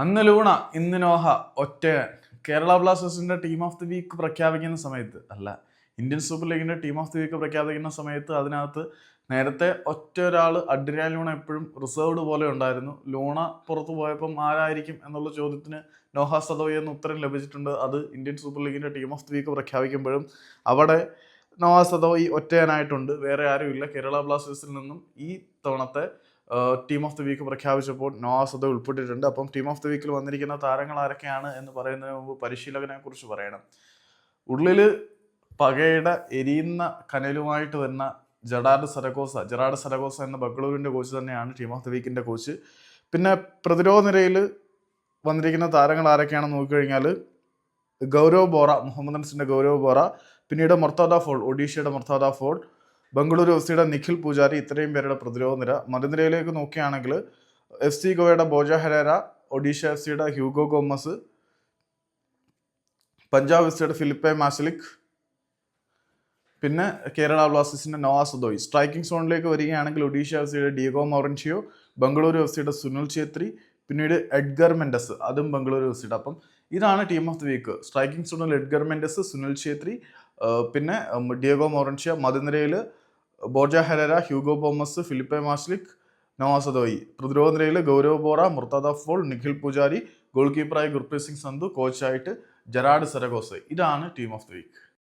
അന്ന് ലൂണ ഇന്ന് നോഹ ഒറ്റ കേരള ബ്ലാസ്റ്റേഴ്സിന്റെ ടീം ഓഫ് ദി വീക്ക് പ്രഖ്യാപിക്കുന്ന സമയത്ത് അല്ല ഇന്ത്യൻ സൂപ്പർ ലീഗിന്റെ ടീം ഓഫ് ദി വീക്ക് പ്രഖ്യാപിക്കുന്ന സമയത്ത് അതിനകത്ത് നേരത്തെ ഒറ്റ ഒരാൾ അഡ്രിയാൻ ലൂണ എപ്പോഴും റിസർവ്ഡ് പോലെ ഉണ്ടായിരുന്നു. ലൂണ പുറത്തു പോയപ്പം ആരായിരിക്കും എന്നുള്ള ചോദ്യത്തിന് നോഹ സദോയി എന്ന ഉത്തരം ലഭിച്ചിട്ടുണ്ട്. അത് ഇന്ത്യൻ സൂപ്പർ ലീഗിന്റെ ടീം ഓഫ് ദി വീക്ക് പ്രഖ്യാപിക്കുമ്പോഴും അവിടെ നോഹ സദോയി ഒറ്റയാനായിട്ടുണ്ട്. വേറെ ആരുമില്ല. കേരള ബ്ലാസ്റ്റേഴ്സിൽ നിന്നും ഈ തവണത്തെ ടീം ഓഫ് ദി വീക്ക് പ്രഖ്യാപിച്ചപ്പോൾ നോവാസത ഉൾപ്പെട്ടിട്ടുണ്ട്. അപ്പം ടീം ഓഫ് ദി വീക്കിൽ വന്നിരിക്കുന്ന താരങ്ങൾ ആരൊക്കെയാണ് എന്ന് പറയുന്നതിന് മുമ്പ് പരിശീലകനെ കുറിച്ച് പറയണം. ഉള്ളിൽ പകയുടെ എരിയുന്ന കനലുമായിട്ട് വന്ന ജഡാർഡ് സരഗോസ ജഡാർഡ് സരഗോസ എന്ന ബംഗളൂരിന്റെ കോച്ച് തന്നെയാണ് ടീം ഓഫ് ദി വീക്കിന്റെ കോച്ച് പിന്നെ പ്രതിരോധ നിരയിൽ വന്നിരിക്കുന്ന താരങ്ങൾ ആരൊക്കെയാണെന്ന് നോക്കിക്കഴിഞ്ഞാൽ ഗൗരവ് ബോറ മുഹമ്മദ് അൻസിന്റെ ഗൗരവ് ബോറ പിന്നീട് മൊർത്താദ ഫോൾ ഒഡീഷയുടെ മൊർത്താദ ഫോൾ ബംഗളൂരു എഫ് സിയുടെ നിഖിൽ പൂജാരി ഇത്രയും പേരുടെ പ്രതിരോധ നിര. മറുനിരയിലേക്ക് നോക്കുകയാണെങ്കിൽ എഫ് സി ഗോവയുടെ ബോജ ഹെരേര ഒഡീഷ എഫ് സിയുടെ ഹ്യൂഗോ ഗോമസ് പഞ്ചാബ് എഫ് സിയുടെ ഫിലിപ്പെ മാസലിക് പിന്നെ കേരള ബ്ലാസ്റ്റേഴ്സിന്റെ നവാസ് ദോയ് സ്ട്രൈക്കിംഗ് സോണിലേക്ക് വരികയാണെങ്കിൽ ഒഡീഷ എഫ് സിയുടെ ഡിയഗോ മൊറൻഷിയോ ബംഗളൂരു എഫ് സിയുടെ സുനിൽ ഛേത്രി പിന്നീട് എഡ്ഗർ മെൻഡസ്. അതും ബംഗളൂരു എഫ് സിയുടെ അപ്പം ഇതാണ് team of the week. Striking സോണിൽ എഡ്ഗർ മെൻഡസ് സുനിൽ ഛേത്രി പിന്നെ ഡിയഗോ മൊറൻഷിയോ മധുനിരയിൽ Borja Herrera Hugo Boumous Filipe മാസ്ലിക് നവാസദോയി പ്രതിരോധ നിരയിൽ Gaurav Bora Mourtada Fall Nikhil Poojary goal കീപ്പറായി Gurpreet Singh Sandhu കോച്ചായിട്ട് ജെറാഡ് സെറഗോസ് ഇതാണ് ടീം ഓഫ് ദി വീക്ക്.